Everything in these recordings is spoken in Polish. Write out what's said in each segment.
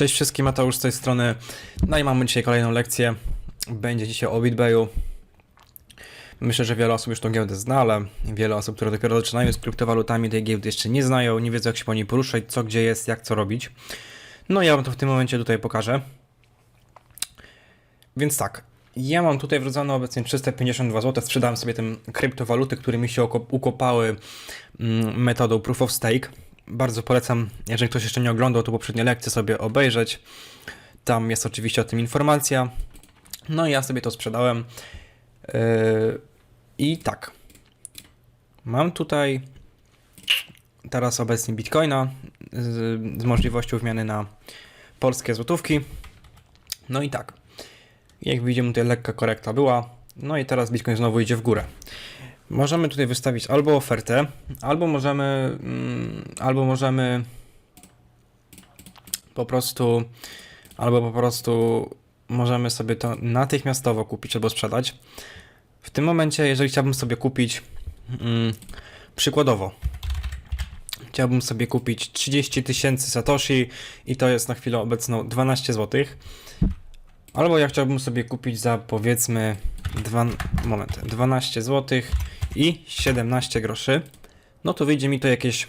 Cześć wszystkim, Mateusz z tej strony. No i mamy dzisiaj kolejną lekcję. Będzie dzisiaj o BitBayu. Myślę, że wiele osób już tą giełdę zna, ale wiele osób, które dopiero zaczynają z kryptowalutami, tej giełdy jeszcze nie znają, nie wiedzą jak się po niej poruszać, co gdzie jest, jak co robić. No ja wam to w tym momencie tutaj pokażę. Więc tak, ja mam tutaj wrodzone obecnie 352 zł, sprzedałem sobie tym kryptowaluty, które mi się ukopały mm, metodą Proof of Stake. Bardzo polecam, jeżeli ktoś jeszcze nie oglądał, to poprzednie lekcje sobie obejrzeć. Tam jest oczywiście o tym informacja. No i ja sobie to sprzedałem. Yy, I tak. Mam tutaj teraz obecnie bitcoina z, z możliwością wymiany na polskie złotówki. No i tak. Jak widzimy, tutaj lekka korekta była. No i teraz bitcoin znowu idzie w górę. Możemy tutaj wystawić albo ofertę, albo możemy, mm, albo możemy po prostu, albo po prostu możemy sobie to natychmiastowo kupić albo sprzedać. W tym momencie, jeżeli chciałbym sobie kupić, mm, przykładowo, chciałbym sobie kupić 30 tysięcy Satoshi i to jest na chwilę obecną 12 zł. Albo ja chciałbym sobie kupić za powiedzmy dwa, moment, 12 zł i 17 groszy. No to wyjdzie mi to jakieś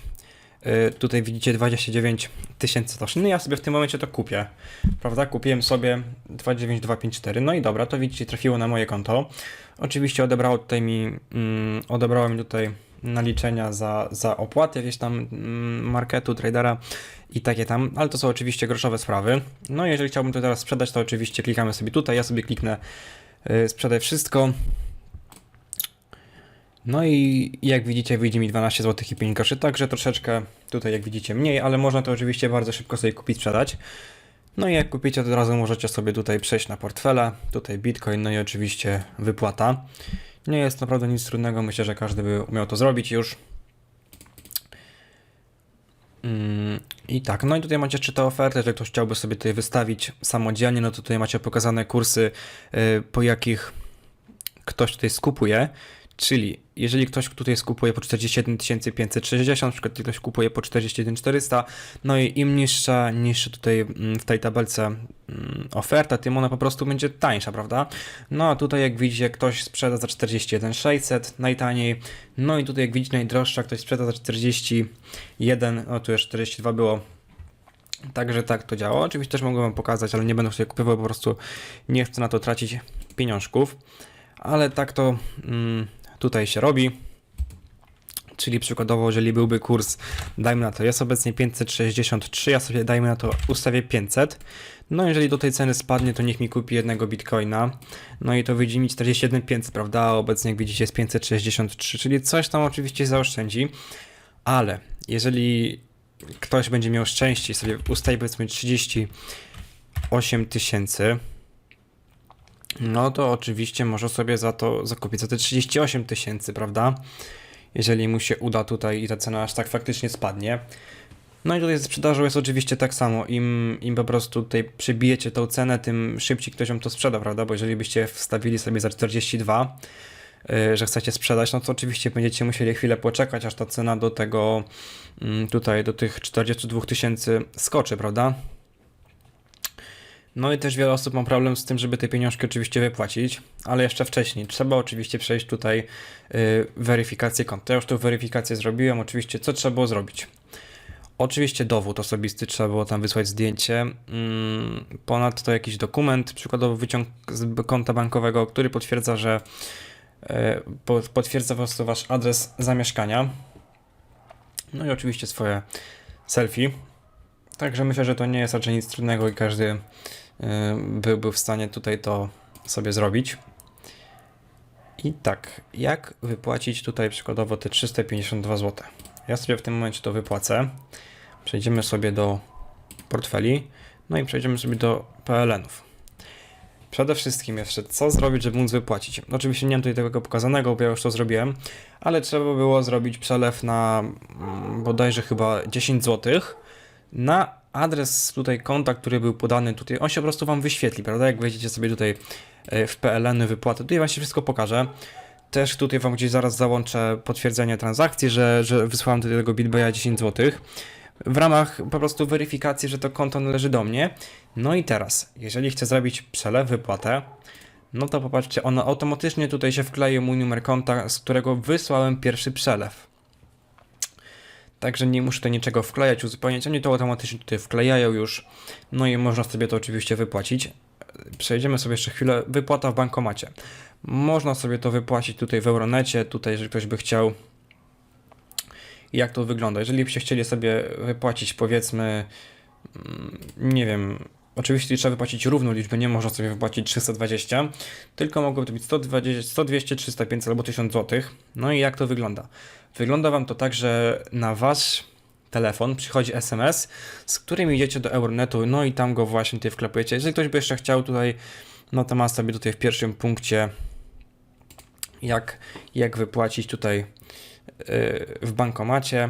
y, tutaj widzicie 29 tysięcy Satoshi. No ja sobie w tym momencie to kupię. Prawda? Kupiłem sobie 29254. No i dobra, to widzicie trafiło na moje konto. Oczywiście odebrało tutaj mi mm, odebrało mi tutaj naliczenia za, za opłaty jakieś tam mm, marketu, tradera i takie tam, ale to są oczywiście groszowe sprawy. No jeżeli chciałbym to teraz sprzedać, to oczywiście klikamy sobie tutaj, ja sobie kliknę y, sprzedaj wszystko. No i jak widzicie, wyjdzie mi 12 zł i 5 groszy, także troszeczkę tutaj jak widzicie mniej, ale można to oczywiście bardzo szybko sobie kupić, sprzedać. No i jak kupicie, to od razu możecie sobie tutaj przejść na portfele, tutaj Bitcoin, no i oczywiście wypłata. Nie jest naprawdę nic trudnego, myślę, że każdy by umiał to zrobić już. Mm, I tak, no i tutaj macie jeszcze tę ofertę, jeżeli ktoś chciałby sobie tutaj wystawić samodzielnie, no to tutaj macie pokazane kursy, y, po jakich ktoś tutaj skupuje. Czyli jeżeli ktoś tutaj skupuje po 41 560, na przykład ktoś kupuje po 41 400, no i im niższa, niższa tutaj mm, w tej tabelce mm, oferta, tym ona po prostu będzie tańsza, prawda? No a tutaj jak widzicie ktoś sprzeda za 41 600 najtaniej, no i tutaj jak widzicie najdroższa ktoś sprzeda za 41, no tu już 42 było, Także tak to działa. Oczywiście też mogę Wam pokazać, ale nie będę sobie kupował, po prostu nie chcę na to tracić pieniążków. Ale tak to mm, tutaj się robi. Czyli przykładowo, jeżeli byłby kurs, dajmy na to, jest obecnie 563, ja sobie dajmy na to, ustawię 500. No jeżeli do tej ceny spadnie, to niech mi kupi jednego bitcoina. No i to wyjdzie mi 41 500, prawda? A obecnie jak widzicie jest 563, czyli coś tam oczywiście zaoszczędzi. Ale jeżeli ktoś będzie miał szczęście i sobie ustawi powiedzmy 38 tysięcy, no to oczywiście może sobie za to zakupić za te 38 tysięcy, prawda? Jeżeli mu się uda tutaj i ta cena aż tak faktycznie spadnie. No i tutaj z sprzedażą jest oczywiście tak samo. Im, Im po prostu tutaj przybijecie tą cenę, tym szybciej ktoś wam to sprzeda, prawda? Bo jeżeli byście wstawili sobie za 42, yy, że chcecie sprzedać, no to oczywiście będziecie musieli chwilę poczekać, aż ta cena do tego mm, tutaj, do tych 42 tysięcy skoczy, prawda? No i też wiele osób ma problem z tym, żeby te pieniążki oczywiście wypłacić, ale jeszcze wcześniej. Trzeba oczywiście przejść tutaj y, weryfikację konta. Ja już tą weryfikację zrobiłem. Oczywiście, co trzeba było zrobić? Oczywiście dowód osobisty, trzeba było tam wysłać zdjęcie. Mm, ponadto jakiś dokument, przykładowo wyciąg z konta bankowego, który potwierdza, że y, po, potwierdza po prostu wasz adres zamieszkania. No i oczywiście swoje selfie. Także myślę, że to nie jest raczej nic trudnego i każdy y, byłby w stanie tutaj to sobie zrobić. I tak, jak wypłacić tutaj przykładowo te 352 zł? Ja sobie w tym momencie to wypłacę. Przejdziemy sobie do portfeli, no i przejdziemy sobie do PLN-ów. Przede wszystkim jeszcze, co zrobić, żeby móc wypłacić? Oczywiście nie mam tutaj tego pokazanego, bo ja już to zrobiłem, ale trzeba było zrobić przelew na mm, bodajże chyba 10 zł na adres tutaj konta, który był podany tutaj, on się po prostu Wam wyświetli, prawda? Jak wejdziecie sobie tutaj e, w PLN wypłaty, tutaj właśnie wszystko pokażę. Też tutaj Wam gdzieś zaraz załączę potwierdzenie transakcji, że, że wysłałem do tego BitBaya 10 zł. w ramach po prostu weryfikacji, że to konto należy do mnie. No i teraz, jeżeli chcę zrobić przelew, wypłatę, no to popatrzcie, ono automatycznie tutaj się wkleje mój numer konta, z którego wysłałem pierwszy przelew. Także nie muszę tutaj niczego wklejać, uzupełniać, oni to automatycznie tutaj wklejają już. No i można sobie to oczywiście wypłacić. Przejdziemy sobie jeszcze chwilę. Wypłata w bankomacie. Można sobie to wypłacić tutaj w Euronecie, tutaj jeżeli ktoś by chciał. Jak to wygląda? Jeżeli byście chcieli sobie wypłacić powiedzmy, mm, nie wiem, oczywiście trzeba wypłacić równą liczbę, nie można sobie wypłacić 320, tylko mogłoby to być 120, 100, 200, 300, 500 albo 1000 zł. No i jak to wygląda? Wygląda Wam to tak, że na Wasz telefon przychodzi SMS, z którym idziecie do Euronetu, no i tam go właśnie tutaj wklepujecie. Jeżeli ktoś by jeszcze chciał tutaj, no to ma sobie tutaj w pierwszym punkcie jak, jak wypłacić tutaj yy, w bankomacie.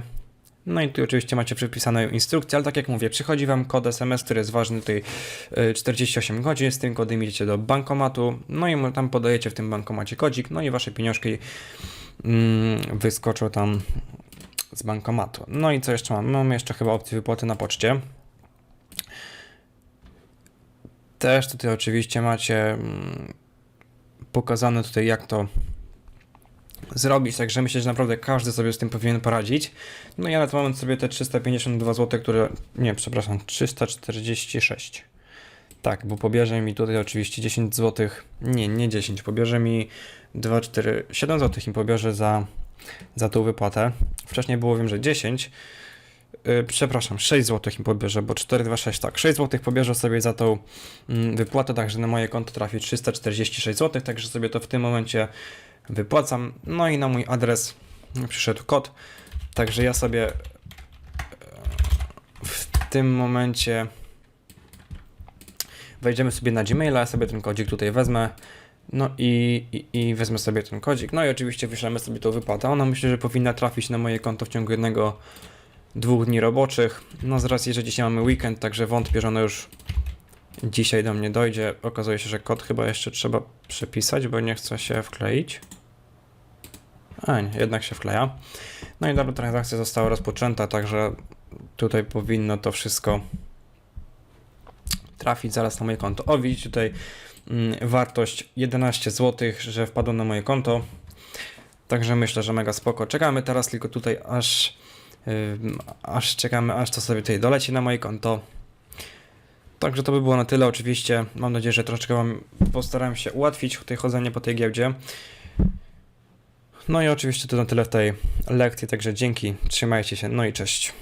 No i tu oczywiście macie przypisaną instrukcję, ale tak jak mówię, przychodzi Wam kod SMS, który jest ważny tutaj yy, 48 godzin, z tym kodem idziecie do bankomatu, no i tam podajecie w tym bankomacie kodzik, no i Wasze pieniążki mm, wyskoczą tam z bankomatu. No i co jeszcze mam? Mamy jeszcze chyba opcję wypłaty na poczcie. Też tutaj oczywiście macie mm, pokazane tutaj jak to zrobić, także myślę, że naprawdę każdy sobie z tym powinien poradzić. No ja na ten moment sobie te 352 zł, które, nie, przepraszam, 346. Tak, bo pobierze mi tutaj oczywiście 10 zł, nie, nie 10, pobierze mi 2, 4, 7 zł mi pobierze za, za tą wypłatę. Wcześniej było wiem, że 10, yy, przepraszam, 6 zł mi pobierze, bo 4, 2, 6, tak, 6 zł pobierze sobie za tą mm, wypłatę, także na moje konto trafi 346 zł, także sobie to w tym momencie wypłacam. No i na mój adres przyszedł kod, także ja sobie e, w tym momencie wejdziemy sobie na Gmaila, ja sobie ten kodzik tutaj wezmę. No i, i, i wezmę sobie ten kodzik. No i oczywiście wyślemy sobie tą wypłatę. Ona myślę, że powinna trafić na moje konto w ciągu jednego, dwóch dni roboczych. No z racji, że dzisiaj mamy weekend, także wątpię, że ona już dzisiaj do mnie dojdzie. Okazuje się, że kod chyba jeszcze trzeba przepisać, bo nie chce się wkleić. A nie, jednak się wkleja. No i dobra, transakcja została rozpoczęta, także tutaj powinno to wszystko trafić zaraz na moje konto. O, widzicie tutaj mm, wartość 11 zł, że wpadło na moje konto. Także myślę, że mega spoko. Czekamy teraz tylko tutaj aż ym, aż czekamy, aż to sobie tutaj doleci na moje konto. Także to by było na tyle oczywiście. Mam nadzieję, że troszeczkę Wam postarałem się ułatwić tutaj chodzenie po tej giełdzie. No i oczywiście to na tyle w tej lekcji, także dzięki, trzymajcie się, no i cześć.